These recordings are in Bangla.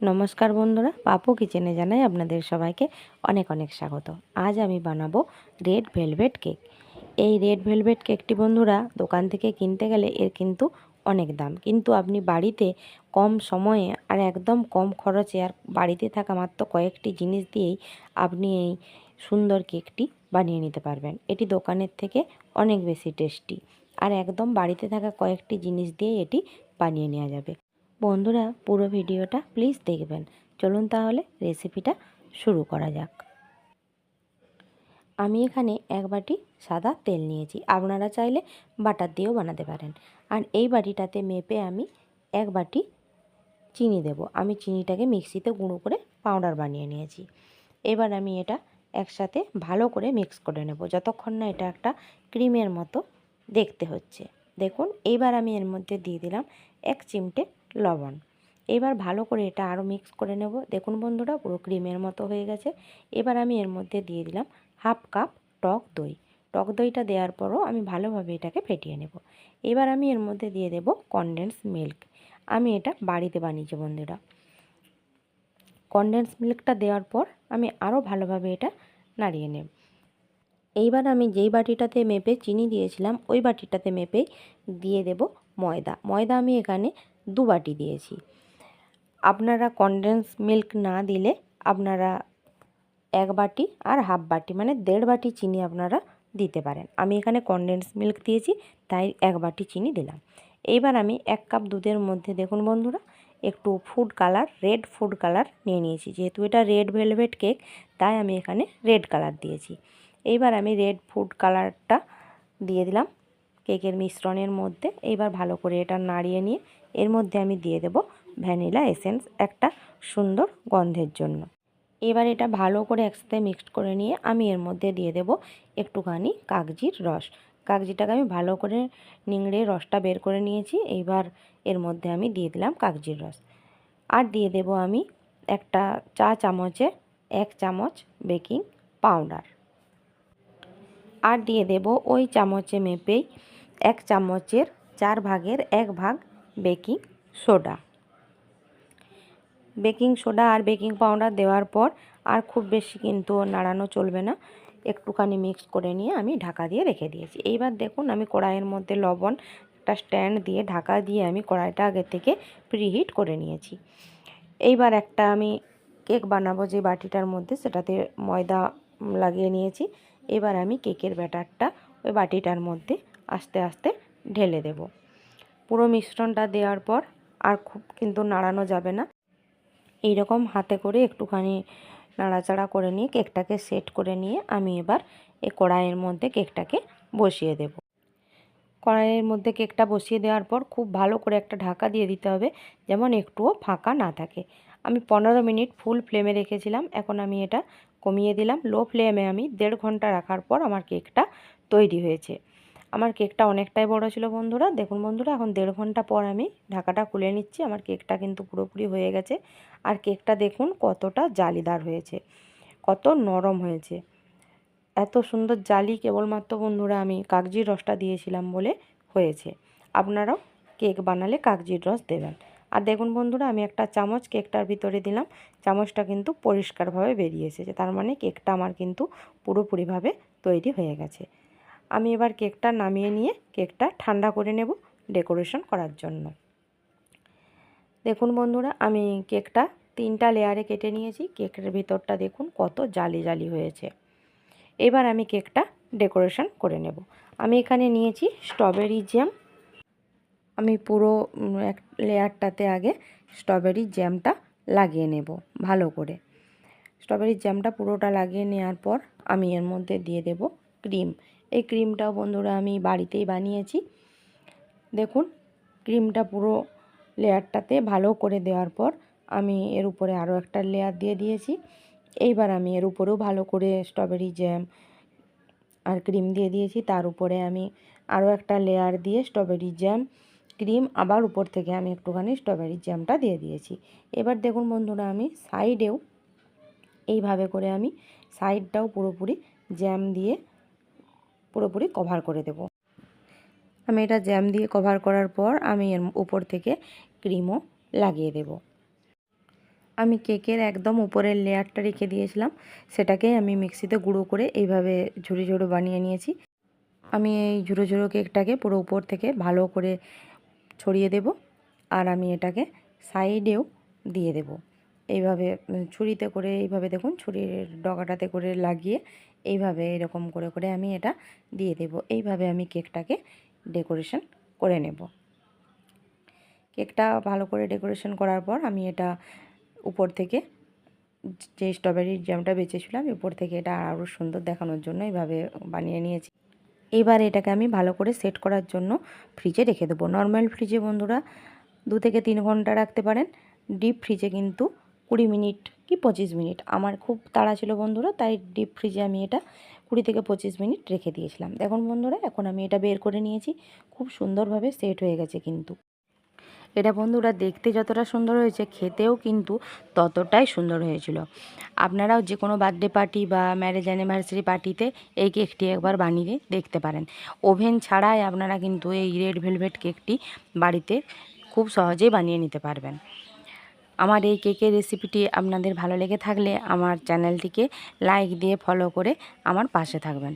নমস্কার বন্ধুরা, পাপু কিচেনে জানাই আপনাদের সবাইকে অনেক অনেক স্বাগত। আজ আমি বানাবো রেড ভেলভেট কেক। এই রেড ভেলভেট কেকটি বন্ধুরা, দোকান থেকে কিনতে গেলে এর কিন্তু অনেক দাম। কিন্তু আপনি বাড়িতে কম সময়ে আর একদম কম খরচে আর বাড়িতে থাকা মাত্র কয়েকটি জিনিস দিয়েই আপনি এই সুন্দর কেকটি বানিয়ে নিতে পারবেন। এটি দোকানের থেকে অনেক বেশি টেস্টি। আর একদম বাড়িতে থাকা কয়েকটি জিনিস দিয়ে এটি বানিয়ে নেওয়া যাবে। বন্ধুরা পুরো ভিডিওটা প্লিজ দেখবেন। চলুন তাহলে রেসিপিটা শুরু করা যাক। আমি এখানে এক বাটি সাদা তেল নিয়েছি। আপনারা চাইলে বাটার দিয়েও বানাতে পারেন। আর এই বাটিটাতে মেপে আমি এক বাটি চিনি দেব। আমি চিনিটাকে মিক্সিতে গুঁড়ো করে পাউডার বানিয়ে নিয়েছি। এবার আমি এটা একসাথে ভালো করে মিক্স করে নেব। যতক্ষণ না এটা একটা ক্রিমের মতো দেখতে হচ্ছে। দেখুন, এইবার আমি এর মধ্যে দিয়ে দিলাম এক চিমটে লবণ। এবার ভালো করে এটা আরও মিক্স করে নেব। দেখুন বন্ধুরা, পুরো ক্রিমের মতো হয়ে গেছে। এবার আমি এর মধ্যে দিয়ে দিলাম হাফ কাপ টক দই। টক দইটা দেওয়ার পরও আমি ভালোভাবে এটাকে ফেটিয়ে নেব। এবার আমি এর মধ্যে দিয়ে দেব কনডেন্স মিল্ক আমি এটা বাড়িতে বানিয়েছি বন্ধুরা। কনডেন্স মিল্কটা দেওয়ার পর আমি আরও ভালোভাবে এটা নাড়িয়ে নেব। এইবার আমি যেই বাটিটাতে মেপে চিনি দিয়েছিলাম, ওই বাটিটাতে মেপে দিয়ে দেব ময়দা। ময়দা আমি এখানে দু বাটি দিয়েছি। আপনারা কনডেন্স মিল্ক না দিলে আপনারা এক বাটি আর হাফ বাটি মানে দেড় বাটি চিনি আপনারা দিতে পারেন। আমি এখানে কনডেন্স মিল্ক দিয়েছি, তাই এক বাটি চিনি দিলাম। এইবার আমি এক কাপ দুধের মধ্যে দেখুন বন্ধুরা, একটু food colour red food colour নিয়ে নিয়েছি। যেহেতু এটা রেড ভেলভেট কেক তাই আমি এখানে রেড কালার দিয়েছি। এইবার আমি রেড ফুড কালারটা দিয়ে দিলাম কেকের মিশ্রণের মধ্যে। এইবার ভালো করে এটা নাড়িয়ে নিয়ে এর মধ্যে আমি দিয়ে দেব ভ্যানিলা এসেন্স, একটা সুন্দর গন্ধের জন্য। এবার এটা ভালো করে একসাথে মিক্সড করে নিয়ে আমি এর মধ্যে দিয়ে দেব একটুখানি কাগজির রস। কাগজিটাকে আমি ভালো করে নিংড়ে রসটা বের করে নিয়েছি, এইবার এর মধ্যে আমি দিয়ে দিলাম কাগজির রস। আর দিয়ে দেব আমি একটা চা চামচে এক চামচ বেকিং পাউডার। আর দিয়ে দেব ওই চামচে মেপেই এক চামচের চার ভাগের এক ভাগ বেকিং সোডা। বেকিং সোডা আর বেকিং পাউডার দেওয়ার পর আর খুব বেশি কিন্তু নাড়ানো চলবে না। একটুখানি মিক্স করে নিয়ে আমি ঢাকা দিয়ে রেখে দিয়েছি। এইবার দেখুন আমি কড়াইয়ের মধ্যে লবণ একটা স্ট্যান্ড দিয়ে ঢাকা দিয়ে আমি কড়াইটা আগে থেকে প্রিহিট করে নিয়েছি। এইবার একটা আমি কেক বানাবো যে বাটিটার মধ্যে সেটাতে ময়দা লাগিয়ে নিয়েছি। এবার আমি কেকের ব্যাটারটা ওই বাটিটার মধ্যে আস্তে আস্তে ঢেলে দেব। পুরো মিশ্রণটা দেওয়ার পর আর খুব কিন্তু নাড়ানো যাবে না। এই রকম হাতে করে একটুখানি নাড়াচাড়া করে নিয়ে কেকটাকে সেট করে নিয়ে আমি এবার এই কড়াইয়ের মধ্যে কেকটাকে বসিয়ে দেব। কড়াইয়ের মধ্যে কেকটা বসিয়ে দেওয়ার পর খুব ভালো করে একটা ঢাকা দিয়ে দিতে হবে যেমন একটুও ফাঁকা না থাকে। আমি পনেরো মিনিট ফুল ফ্লেমে রেখেছিলাম, এখন আমি এটা কমিয়ে দিলাম। লো ফ্লেমে আমি দেড় ঘণ্টা রাখার পর আমার কেকটা তৈরি হয়েছে। আমার কেকটা অনেকটাই বড় ছিল বন্ধুরা। দেখুন বন্ধুরা, এখন দেড় ঘণ্টা পর আমি ঢাকাটা খুলে নিচ্ছি। আমার কেকটা কিন্তু পুরোপুরি হয়ে গেছে। আর কেকটা দেখুন কতটা জালিদার হয়েছে, কত নরম হয়েছে। এত সুন্দর জালি কেবলমাত্র বন্ধুরা আমি কাগজির রসটা দিয়েছিলাম বলে হয়েছে। আপনারাও কেক বানালে কাগজির রস দেবেন। আর দেখুন বন্ধুরা, আমি একটা চামচ কেকটার ভিতরে দিলাম। চামচটা কিন্তু পরিষ্কারভাবে বেরিয়ে এসেছে। তার মানে কেকটা আমার কিন্তু পুরোপুরিভাবে তৈরি হয়ে গেছে। আমি এবার কেকটা নামিয়ে নিয়ে কেকটা ঠান্ডা করে নেব ডেকোরেশন করার জন্য। দেখুন বন্ধুরা, আমি কেকটা তিনটা লেয়ারে কেটে নিয়েছি। কেকের ভিতরটা দেখুন কত জালি জালি হয়েছে। এবার আমি কেকটা ডেকোরেশন করে নেব। আমি এখানে নিয়েছি স্ট্রবেরি জ্যাম। আমি পুরো এক লেয়ারটাতে আগে স্ট্রবেরি জ্যামটা লাগিয়ে নেব ভালো করে। স্ট্রবেরি জ্যামটা পুরোটা লাগিয়ে নেওয়ার পর আমি এর মধ্যে দিয়ে দেব ক্রিম। এই ক্রিমটাও বন্ধুরা আমি বাড়িতেই বানিয়েছি। দেখুন, ক্রিমটা পুরো লেয়ারটাতে ভালো করে দেওয়ার পর আমি এর উপরে আরও একটা লেয়ার দিয়ে দিয়েছি। এইবার আমি এর উপরেও ভালো করে স্ট্রবেরি জ্যাম আর ক্রিম দিয়ে দিয়েছি। তার উপরে আমি আরও একটা লেয়ার দিয়ে স্ট্রবেরি জ্যাম ক্রিম, আবার উপর থেকে আমি একটুখানি স্ট্রবেরি জ্যামটা দিয়ে দিয়েছি। এবার দেখুন বন্ধুরা, আমি সাইডেও এইভাবে করে আমি সাইডটাও পুরোপুরি জ্যাম দিয়ে পুরোপুরি কভার করে দেব। আমি এটা জ্যাম দিয়ে কভার করার পর আমি এর উপর থেকে ক্রিমও লাগিয়ে দেব। আমি কেকের একদম উপরের লেয়ারটা রেখে দিয়েছিলাম, সেটাকেই আমি মিক্সিতে গুঁড়ো করে এইভাবে ঝুড়ি ঝুড়ো বানিয়ে নিয়েছি। আমি এই ঝুড়ো ঝুড়ো কেকটাকে পুরো উপর থেকে ভালো করে ছড়িয়ে দেব আর আমি এটাকে সাইডেও দিয়ে দেব। এইভাবে ছুরিতে করে এইভাবে দেখুন, ছুরির ডগাটাতে করে লাগিয়ে এইভাবে এরকম করে করে আমি এটা দিয়ে দেব। এইভাবে আমি কেকটাকে ডেকোরেশন করে নেব। কেকটা ভালো করে ডেকোরেশন করার পর আমি এটা উপর থেকে যে স্ট্রবেরির জ্যামটা বেঁচেছিলাম উপর থেকে এটা আরও সুন্দর দেখানোর জন্য এইভাবে বানিয়ে নিয়েছি। এবার এটাকে আমি ভালো করে সেট করার জন্য ফ্রিজে রেখে দেবো। নর্মাল ফ্রিজে বন্ধুরা দু থেকে তিন ঘণ্টা রাখতে পারেন। ডিপ ফ্রিজে কিন্তু কুড়ি মিনিট কি পঁচিশ মিনিট। আমার খুব তাড়া ছিল বন্ধুরা, তাই ডিপ ফ্রিজে আমি এটা কুড়ি থেকে পঁচিশ মিনিট রেখে দিয়েছিলাম। দেখুন বন্ধুরা, এখন আমি এটা বের করে নিয়েছি, খুব সুন্দরভাবে সেট হয়ে গেছে কিন্তু। এটা বন্ধুরা দেখতে যতটা সুন্দর হয়েছে, খেতেও কিন্তু ততটাই সুন্দর হয়েছিল। আপনারাও যে কোনো বার্থডে পার্টি বা ম্যারেজ অ্যানিভার্সারি পার্টিতে এই কেকটি একবার বানিয়ে দেখতে পারেন। ওভেন ছাড়াই আপনারা কিন্তু এই রেড ভেলভেট কেকটি বাড়িতে খুব সহজেই বানিয়ে নিতে পারবেন। আমার এই কেকের রেসিপিটি আপনাদের ভালো লেগে থাকলে আমার চ্যানেলটিকে লাইক দিয়ে ফলো করে আমার পাশে থাকবেন।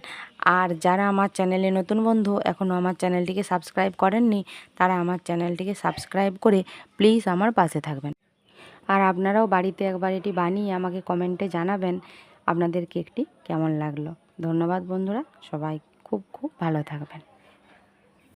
আর যারা আমার চ্যানেলে নতুন বন্ধু এখনও আমার চ্যানেলটিকে সাবস্ক্রাইব করেননি, তারা আমার চ্যানেলটিকে সাবস্ক্রাইব করে প্লিজ আমার পাশে থাকবেন। আর আপনারাও বাড়িতে একবার এটি বানিয়ে আমাকে কমেন্টে জানাবেন আপনাদের কেকটি কেমন লাগল। ধন্যবাদ বন্ধুরা, সবাই খুব খুব ভালো থাকবেন।